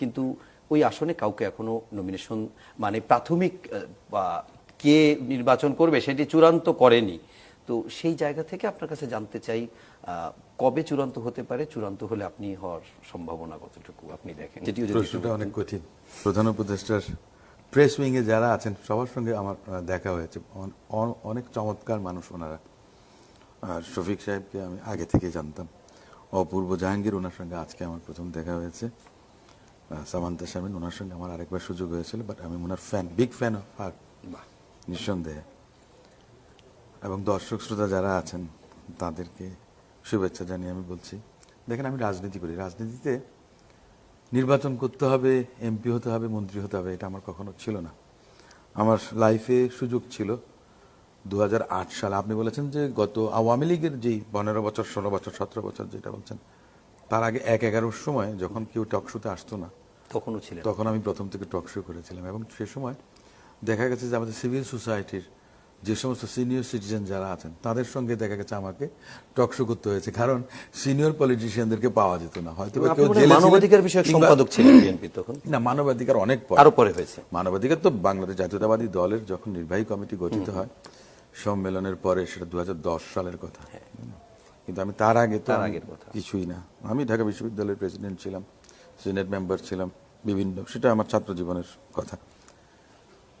কিন্তু ওই আসনে কাউকে এখনও নমিনেশন মানে প্রাথমিক বা কে নির্বাচন করবে সেটি চূড়ান্ত করেনি। তো সেই জায়গা থেকে আপনার কাছে জানতে চাই কবে চূড়ান্ত হতে পারে? চূড়ান্ত হলে আপনি হওয়ার সম্ভাবনা কতটুকু? আপনি দেখেন। যেটিও প্রশ্নটা অনেক কঠিন। প্রধান উপদেষ্টার প্রেস উইং এ যারা আছেন সবার সঙ্গে আমার দেখা হয়েছে। অন- অন- অনেক চমৎকার মানুষ ওনারা। শফিক সাহেবকে আমি আগে থেকে জানতাম। অপূর্ব জাহাঙ্গীর ওনার সঙ্গে আজকে আমার প্রথম দেখা হয়েছে। সামান্তা শামিন ওনার সঙ্গে আমার আরেকবার সুযোগ হয়েছিল বাট আমি ওনার fan big fan of heart. নিঃসন্দেহে। এবং দর্শক শ্রোতা যারা আছেন তাদেরকে শুভেচ্ছা জানিয়ে আমি বলছি দেখেন আমি রাজনীতি করি। রাজনীতিতে নির্বাচন করতে হবে এমপি হতে হবে মন্ত্রী হতে হবে এটা আমার কখনো ছিল না। আমার লাইফে সুযোগ ছিল দু সালে। আপনি বলেছেন যে গত আওয়ামী লীগের যেই পনেরো বছর ষোলো বছর সতেরো বছর যেটা বলছেন তার আগে এক এগারোর সময় যখন কেউ টক শোতে আসতো না তখনও ছিলেন। তখন আমি প্রথম থেকে টক শো করেছিলাম এবং সে সময় দেখা গেছে যে আমাদের সিভিল সোসাইটির যে সমস্ত সিনিয়র সিটিজেন যারা আছেন তাদের সঙ্গে দেখা গেছে আমাকে টক শো করতে হয়েছে। কারণ সিনিয়র পলিটিশিয়ানদেরকে পাওয়া যেত না। হয়তো কেউ জেলে মানবাধিকার বিষয়ক সম্পাদক ছিলেন বিএনপি তখন। না মানবাধিকার অনেক পরে। আরও পরে হয়েছে। মানবাধিকার তো বাংলাদেশ জাতীয়তাবাদী দলের যখন নির্বাহী কমিটি গঠিত হয় সম্মেলনের পরে সেটা দু হাজার দশ সালের কথা। কিন্তু আমি তার আগে হ্যাঁ। তার আগের কথা। কিছুই না। আমি ঢাকা বিশ্ববিদ্যালয়ের প্রেসিডেন্ট ছিলাম সিনেট মেম্বার ছিলাম। বিভিন্ন, সেটা আমার ছাত্র জীবনের কথা।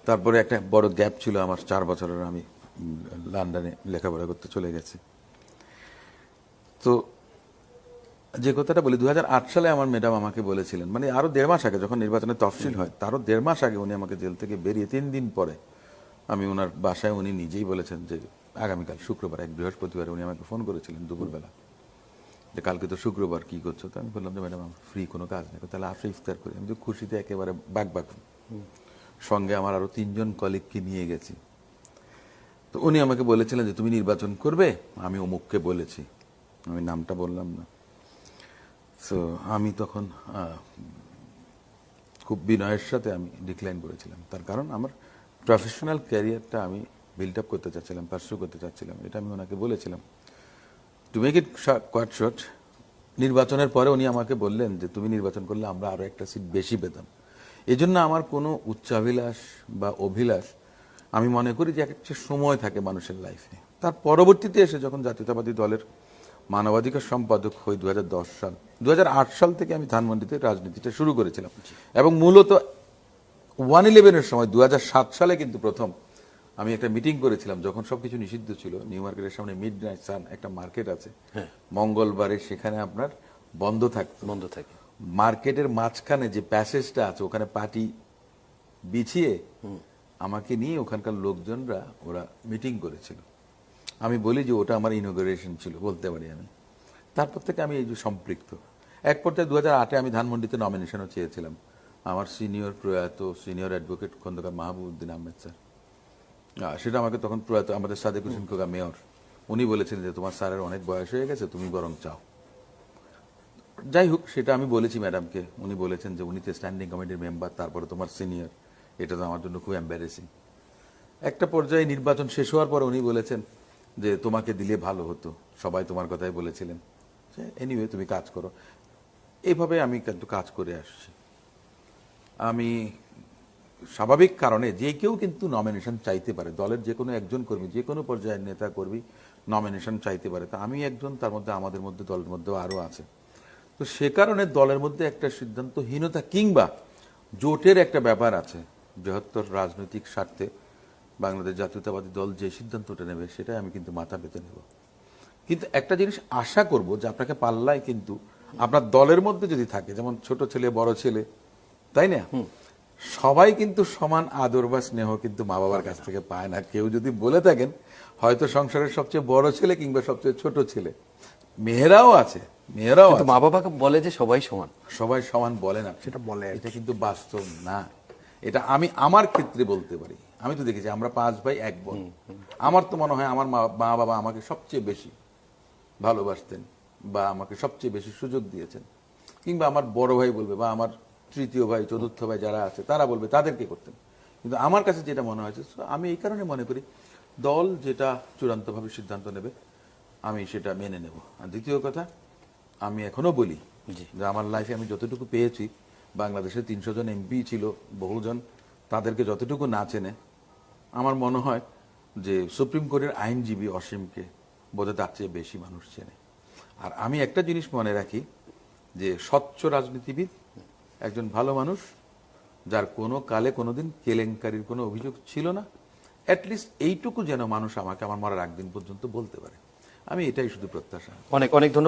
তারপরে একটা বড় গ্যাপ ছিল আমার চার বছরের, আমি লন্ডনে লেখাপড়া করতে চলে গেছি। তো যে কথাটা বলি দু হাজার আট সালে আমার ম্যাডাম আমাকে বলেছিলেন মানে আরও দেড় মাস আগে যখন নির্বাচনের তফসিল হয়, তারও দেড় মাস আগে উনি আমাকে জেল থেকে বেরিয়ে তিন দিন পরে আমি ওনার বাসায় উনি নিজেই বলেছেন যে, আগামীকাল শুক্রবার, এক বৃহস্পতিবার উনি আমাকে ফোন করেছিলেন দুপুরবেলা। যে কালকে তো শুক্রবার কি করছ? তো আমি বললাম যে ম্যাডাম আমার ফ্রি কোনো কাজ নেই। তাহলে আসো ইফতার করি। আমি তো খুশিতে একেবারে বাক বাক। সঙ্গে আমার আরও তিনজন কলিগকে নিয়ে গেছি। তো উনি আমাকে বলেছিলেন যে তুমি নির্বাচন করবে? আমি অমুককে বলেছি। আমি নামটা বললাম না। তো আমি তখন খুব বিনয়ের সাথে আমি ডিক্লাইন করেছিলাম। তার কারণ আমার প্রফেশনাল ক্যারিয়ারটা আমি বিল্ড আপ করতে চাচ্ছিলাম পার্সু করতে চাচ্ছিলাম। এটা আমি ওনাকে বলেছিলাম। To make it quite short নির্বাচনের পরে উনি আমাকে বললেন যে তুমি নির্বাচন করলে আমরা আরও একটা সিট বেশি পেতাম। এই জন্য আমার কোনো উচ্চাভিলাষ বা অভিলাষ আমি মনে করি যে একটা সময় থাকে মানুষের লাইফে তার পরবর্তীতে এসে যখন জাতীয়তাবাদী দলের মানবাধিকার সম্পাদক হই দুহাজার দশ সাল দু হাজার আট সাল থেকে আমি ধানমন্ডিতে রাজনীতিটা শুরু করেছিলাম। এবং মূলত ওয়ান ইলেভেনের সময় দু হাজার সাত সালে কিন্তু প্রথম আমি একটা মিটিং করেছিলাম যখন সবকিছু নিষিদ্ধ ছিল নিউ মার্কেটের সামনে মিড নাইট সান একটা মার্কেট আছে। মঙ্গলবারে সেখানে আপনার বন্ধ থাকতো। বন্ধ থাকে। মার্কেটের মাঝখানে যে প্যাসেজটা আছে ওখানে পাটি বিছিয়ে আমাকে নিয়ে ওখানকার লোকজনরা ওরা মিটিং করেছিল। আমি বলি যে ওটা আমার ইনোগ্রেশন ছিল বলতে পারি আমি। তারপর থেকে আমি এই যে সম্পৃক্ত। এক পর্যায়ে দু হাজার আটে আমি ধানমন্ডিতে নমিনেশনও চেয়েছিলাম। আমার সিনিয়র প্রয়াত senior advocate Khandakar Mahbubuddin Ahmed sir. সেটা আমাকে তখন প্রয়াত আমাদের সাদেক হোসেন খোকা মেয়র, উনি বলেছিলেন যে তোমার স্যারের অনেক বয়স হয়ে গেছে, তুমি বরং চাও। যাই হোক, সেটা আমি বলেছি ম্যাডামকে, উনি বলেছেন যে উনি তো স্ট্যান্ডিং কমিটির মেম্বার তারপরে তোমার সিনিয়র এটা তো আমার জন্য খুব এম্বারেসিং একটা পর্যায়ে নির্বাচন শেষ হওয়ার পর উনি বলেছেন যে তোমাকে দিলে ভালো হতো, সবাই তোমার কথাই বলেছিলেন। এনিওয়ে তুমি কাজ করো। এইভাবে আমি কিন্তু কাজ করে আসছি। আমি স্বাভাবিক কারণে যে কেউ কিন্তু নমিনেশন চাইতে পারে। দলের যে কোনো একজন কর্মী, যে কোনো পর্যায়ের নেতা কর্মী নমিনেশন চাইতে পারে। তা আমি একজন, তার মধ্যে আমাদের মধ্যে, দলের মধ্যেও আরও আছে। তো সে কারণে দলের মধ্যে একটা সিদ্ধান্তহীনতা কিংবা জোটের একটা ব্যাপার আছে। বৃহত্তর রাজনৈতিক স্বার্থে বাংলাদেশ জাতীয়তাবাদী দল যে সিদ্ধান্তটা নেবে, সেটাই আমি কিন্তু মাথা পেতে নেব। কিন্তু একটা জিনিস আশা করব যে আপনাকে পাল্লায় কিন্তু আপনার দলের মধ্যে যদি থাকে, যেমন ছোট ছেলে, বড় ছেলে, তাই না? সবাই কিন্তু সমান আদর বা স্নেহ কিন্তু মা বাবার কাছ থেকে পায় না। কেউ যদি বলে থাকেন হয়তো সংসারের সবচেয়ে বড় ছেলে কিংবা সবচেয়ে ছোট ছেলে। মেয়েরাও আছে মেয়েরাও মা বাবাকে বলে যে সবাই সমান। সবাই সমান বলে না। সেটা বলে এটা কিন্তু বাস্তব না। এটা আমি আমার ক্ষেত্রে বলতে পারি। আমি তো দেখেছি আমরা পাঁচ ভাই এক বোন। আমার তো মনে হয় আমার মা মা বাবা আমাকে সবচেয়ে বেশি ভালোবাসতেন বা আমাকে সবচেয়ে বেশি সুযোগ দিয়েছেন। কিংবা আমার বড় ভাই বলবে বা আমার তৃতীয় ভাই চতুর্থ ভাই যারা আছে তারা বলবে তাদেরকে করতেন কিন্তু আমার কাছে যেটা মনে হয়েছে আমি এই কারণে মনে করি দল যেটা চূড়ান্তভাবে সিদ্ধান্ত নেবে আমি সেটা মেনে নেব। আর দ্বিতীয় কথা আমি এখনও বলি যে আমার লাইফে আমি যতটুকু পেয়েছি বাংলাদেশে তিনশো জন এমপি ছিল বহুজন তাদেরকে যতটুকু না চেনে আমার মনে হয় যে সুপ্রিম কোর্টের আইনজীবী অসীমকে বোধহয় তার চেয়ে বেশি মানুষ চেনে। আর আমি একটা জিনিস মনে রাখি যে স্বচ্ছ রাজনীতিবিদ একজন ভালো মানুষ, যার কোনো কালে কোনোদিন কেলেঙ্কারির কোনো অভিযোগ ছিল না। অ্যাটলিস্ট এইটুকু যেন মানুষ আমাকে আমার মরার একদিন পর্যন্ত বলতে পারে। আমি এটাই শুধু প্রত্যাশা। অনেক অনেক ধন্যবাদ।